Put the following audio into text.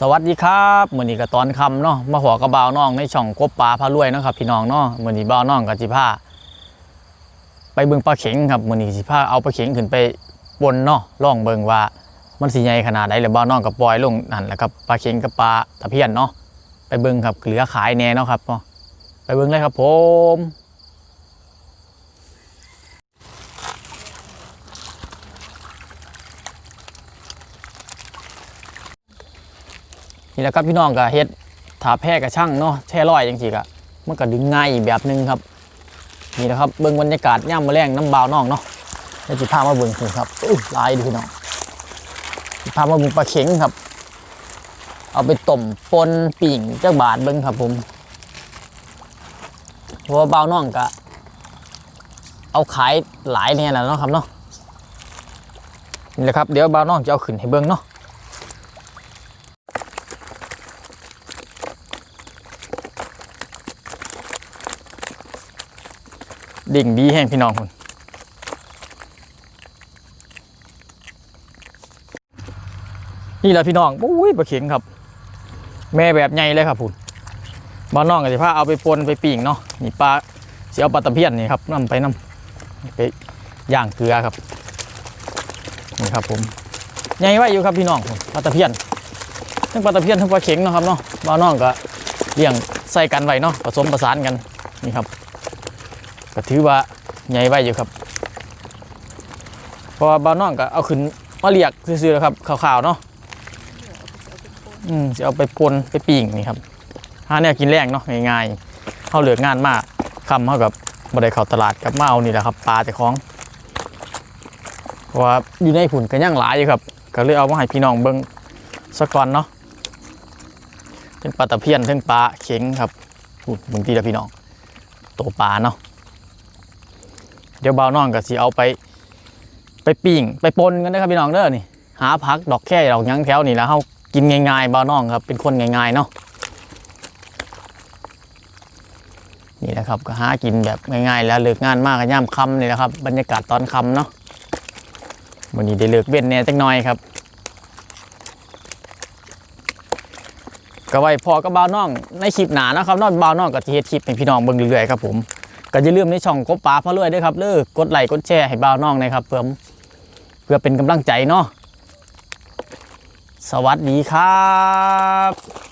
สวัสดีครับมือนี้ก็ตอนคำเนาะมาหัวกระบาวน้องในช่องกบปลาพารวยนะครับ พี่น้องเนาะมือนี้บ่าวน้องกับสิพาไปเบิ่งปลาเข็งครับมือนี้สิพาเอาปลาเข็งขึ้นไปบนเนาะล่องเบิ่งว่ามันสิใหญ่ขนาดใดแล้วบ่าวน้องก็ปล่อยลงนั่นแหละครับปลาเข็งกับปลาตะเพียนเนาะไปเบิ่งครับเหลือขายแน่เนาะครับเนาะไปเบิ่งเลยครับผม นี่แหละครับพี่น้องก็เฮ็ดถาแพร่กับช่างเนาะแช่ร้อยจังซี่ก็มันก็ดึงง่ายอีแบบหนึงครับ นี่นะครับเบิ่งบรรยากาศย่ามมาแรงน้ำบาวน้องเนาะเดี๋ยวจะพามาเบิ่งสิครับอุ้ยลายดีพี่น้องสิพามาเบิ่งปลาเข็งครับ เอาไปต้มปนปิ่งเจ้าบาทเบิ่งครับผมเพราะว่าบาวน้องก็เอาขายหลายเนี่ยแหละเนาะครับเนาะนี่แหละครับเดี๋ยวบาวน้องจะเอาขึ้นให้เบิ่งเนาะ ดิ่งดีแห้งพี่น้องคุณนี่แหละพี่น้องอุ้ยปลาเข็งครับ แม่แบบใหญ่เลยครับคุณบ้านน้องก็จะพาเอาไปปนไปปิ่งเนาะนี่ปลาเสียเอาปลาตะเพียนนี่ครับนำไปนำไปย่างเกลือครับนี่ครับผมใหญ่ไว้อยู่ครับพี่น้องปลาตะเพียนทั้งปลาตะเพียนทั้งปลาเข็งเนาะครับเนาะบ้านน้องก็เลี้ยงใส่กันไว้เนาะผสมประสานกันนี่ครับ ก็ถือว่าใหญ่ไว้อยู่ครับ เพราะว่าบ้านน้องก็เอาขึ้นมาเรียกซื่อๆครับขาวๆเนาะอืมจะเอาไปปนไปปิ่งนี่ครับหาเนี่ยกินแรงเนาะง่ายๆเขาเหลืองานมากคำเขากับบ่ได้เข้าตลาดกับมาเอานี่แหละครับปลาแต่ของเพราะว่าอยู่ในผุนก็ย่างหลายอยู่ครับ ก็เลยเอามาให้พี่น้องเบิ้งสักก่อนเนาะทั้งปลาตะเพียนทั้งปลาเข็งครับบางทีละพี่น้องตัวปลาเนาะ เดี๋ยวบ่าวน้องก็สิเอาไป ไปปิ้งไปปนกันนะครับพี่น้องเด้อนี่หาพักดอกแค่ดอกยังแถวนี่แล้วเฮากินง่ายๆบ่าวน้องครับเป็นคนง่ายๆเนาะนี่แหละครับก็หากินแบบง่ายๆแล้วเลิกงานมากก็ย่ามค่ำนี่แหละครับบรรยากาศตอนค่ำเนาะวันนี้ได้เลิกเว้นเนี่ยจักหน่อยครับก็ไว้พอกับบ่าวน้องในคลิปหนานะครับนอกบ่าวน้องก็จะเฮ็ดคลิปให้พี่น้องเบิ่งเรื่อยๆครับผม ก็อย่าลืมในช่องกบปลาพะรวยด้วยครับเลิกกดไลค์กดแชร์ให้บ่าวน้องนะครับเพื่อเพื่อเป็นกำลังใจเนาะสวัสดีครับ